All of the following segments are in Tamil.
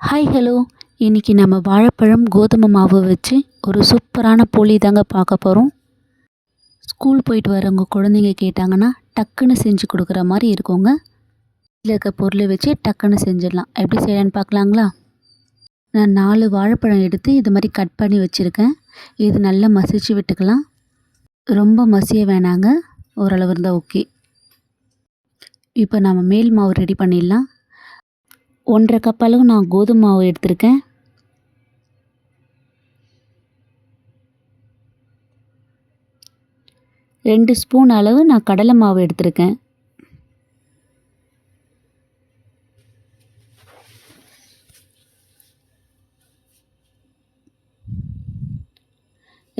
ஹாய் ஹலோ இன்றைக்கி நம்ம வாழைப்பழம் கோதுமை மாவு வச்சு ஒரு சூப்பரான போலி தாங்க பார்க்க போகிறோம் ஸ்கூல் போயிட்டு வரவங்க குழந்தைங்க கேட்டாங்கன்னா டக்குன்னு செஞ்சு கொடுக்குற மாதிரி இருக்குங்க. இதில் இருக்க பொருளை வச்சு டக்குன்னு செஞ்சிடலாம். எப்படி செய்யலான்னு பார்க்கலாங்களா? நான் நாலு வாழைப்பழம் எடுத்து இது மாதிரி கட் பண்ணி வச்சுருக்கேன். இது நல்லா மசிச்சு விட்டுக்கலாம். ரொம்ப மசிய வேணாங்க. ஓரளவு இருந்தால் ஓகே இப்போ நம்ம மேல் மாவு ரெடி பண்ணிடலாம். ஒன்றரை கப் அளவு நான் கோதுமை மாவு எடுத்திருக்கேன். ரெண்டு ஸ்பூன் அளவு நான் கடலை மாவு எடுத்திருக்கேன்.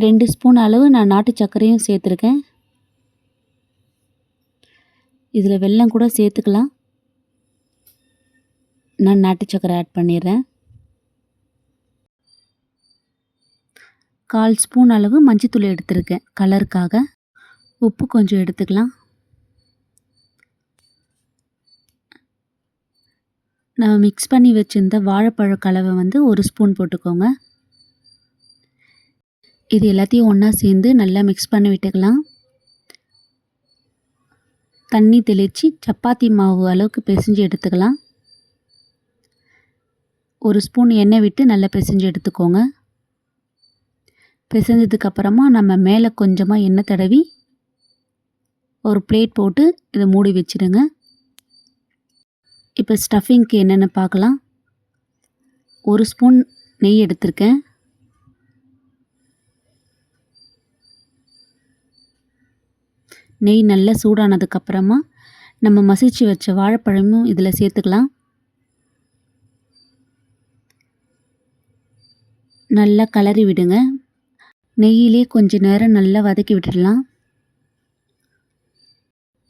ரெண்டு ஸ்பூன் அளவு நான் நாட்டு சர்க்கரையும் சேர்த்துருக்கேன். இதில் வெல்லம் கூட சேர்த்துக்கலாம். நான் நாட்டு சக்கரை ஆட் பண்ணிடுறேன். கால் ஸ்பூன் அளவு மஞ்சத்தூள் எடுத்திருக்கேன். கலருக்காக. உப்பு கொஞ்சம் எடுத்துக்கலாம். நம்ம மிக்ஸ் பண்ணி வச்சுருந்த வாழைப்பழ கலவை வந்து ஒரு ஸ்பூன் போட்டுக்கோங்க. இது எல்லாத்தையும் ஒன்றா சேர்ந்து நல்லா மிக்ஸ் பண்ணி விட்டுக்கலாம். தண்ணி தெளித்து சப்பாத்தி மாவு அளவுக்கு பிசைஞ்சு எடுத்துக்கலாம். ஒரு ஸ்பூன் எண்ணெய் விட்டு நல்லா பிசைஞ்சு எடுத்துக்கோங்க. பிசைஞ்சதுக்கப்புறமா நம்ம மேலே கொஞ்சமாக எண்ணெய் தடவி ஒரு பிளேட் போட்டு இதை மூடி வச்சுடுங்க இப்போ ஸ்டஃபிங்க்கு என்னென்ன பார்க்கலாம். ஒரு ஸ்பூன் நெய் எடுத்திருக்கேன். நெய் நல்லா சூடானதுக்கப்புறமா நம்ம மசிச்சு வச்ச வாழைப்பழமும் இதில் சேர்த்துக்கலாம். நல்லா கலரி விடுங்க. நெய்யிலே கொஞ்ச நேரம் நல்லா வதக்கி விட்டுடலாம்.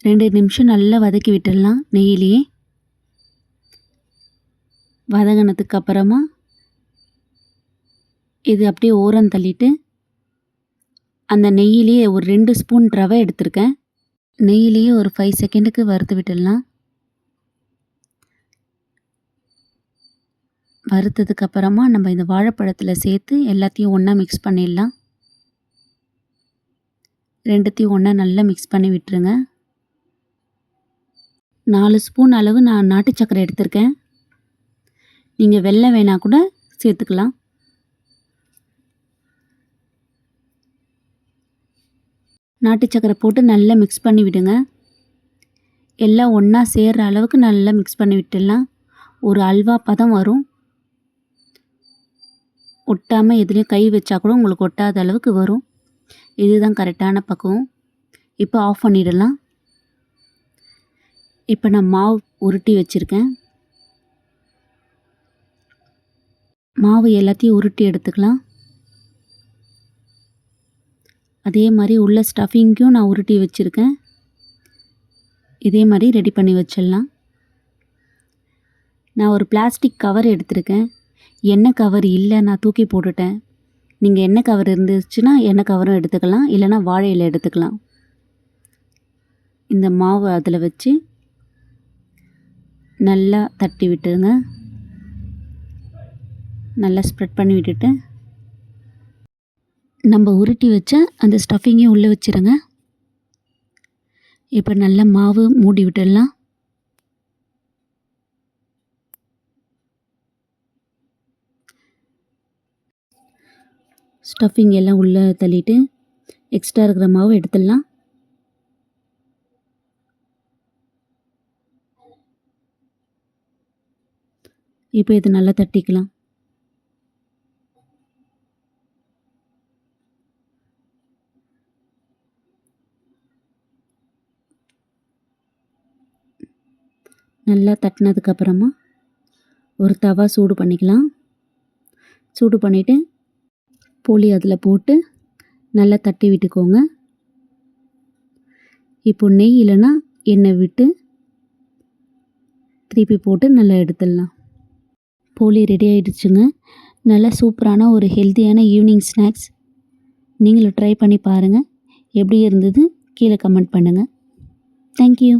ரெண்டு நிமிஷம் நல்லா வதக்கி விட்டுடலாம் நெய்யிலேயே வதங்கினதுக்கு அப்புறமா இது அப்படியே ஓரம் தள்ளிட்டு அந்த நெய்யிலேயே ஒரு ரெண்டு ஸ்பூன் ரவை எடுத்திருக்கேன். நெய்யிலேயே ஒரு ஃபைவ் செகண்டுக்கு வறுத்து விட்டுடலாம். வறுத்ததுக்கு அப்புறமா நம்ம இந்த வாழைப்பழத்தில் சேர்த்து எல்லாத்தையும் ஒன்றா மிக்ஸ் பண்ணிடலாம். ரெண்டுத்தையும் ஒன்றா நல்லா மிக்ஸ் பண்ணி விட்டுருங்க. நாலு ஸ்பூன் அளவு நான் நாட்டு சக்கரை எடுத்திருக்கேன். நீங்கள் வெள்ளை வேணால் கூட சேர்த்துக்கலாம். நாட்டு சக்கரை போட்டு நல்லா மிக்ஸ் பண்ணி விடுங்க. எல்லாம் ஒன்றா சேர்கிற அளவுக்கு நல்லா மிக்ஸ் பண்ணி விட்டுடலாம். ஒரு அல்வா பதம் வரும். ஒட்டாமல் எதுலேயும் கை வச்சா கூட உங்களுக்கு ஒட்டாத அளவுக்கு வரும். இதுதான் கரெக்டான பக்குவம். இப்போ ஆஃப் பண்ணிடலாம். இப்போ நான் மாவு உருட்டி வச்சுருக்கேன். மாவு எல்லாத்தையும் உருட்டி எடுத்துக்கலாம். அதே மாதிரி உள்ள ஸ்டஃபிங்க்கும் நான் உருட்டி வச்சுருக்கேன். இதே மாதிரி ரெடி பண்ணி வச்சிடலாம். நான் ஒரு பிளாஸ்டிக் கவர் எடுத்திருக்கேன். எண்ணெய் கவர் இல்லை நான் தூக்கி போட்டுட்டேன். நீங்கள் எண்ணெய் கவர் இருந்துச்சுன்னா எண்ணெய் கவரும் எடுத்துக்கலாம். இல்லைனா வாழை இலை எடுத்துக்கலாம். இந்த மாவு அதில் வச்சு நல்லா தட்டி விட்டுருங்க. நல்லா ஸ்ப்ரெட் பண்ணி விட்டுட்டு நம்ம உருட்டி வச்ச அந்த ஸ்டஃபிங்கையும் உள்ளே வச்சுருங்க. இப்போ நல்லா மாவு மூடி விட்டுடலாம். ஸ்டஃபிங் எல்லாம் உள்ளே தள்ளிட்டு எக்ஸ்ட்ரா இருக்கிற மாவு எடுத்துடலாம். இப்போ இது நல்லா தட்டிக்கலாம். நல்லா தட்டினதுக்கப்புறமா ஒரு தவா சூடு பண்ணிக்கலாம். சூடு பண்ணிவிட்டு போலி அதில் போட்டு நல்லா தட்டி விட்டுக்கோங்க. இப்போ நெய் இல்லைன்னா எண்ணெய் விட்டு திருப்பி போட்டு நல்லா எடுத்துடலாம். போலி ரெடி ஆகிடுச்சுங்க நல்லா சூப்பரான ஒரு ஹெல்த்தியான ஈவினிங் ஸ்நாக்ஸ் நீங்களும் ட்ரை பண்ணி பாருங்கள் எப்படி இருந்தது? கீழே கமெண்ட் பண்ணுங்கள் தேங்க்யூ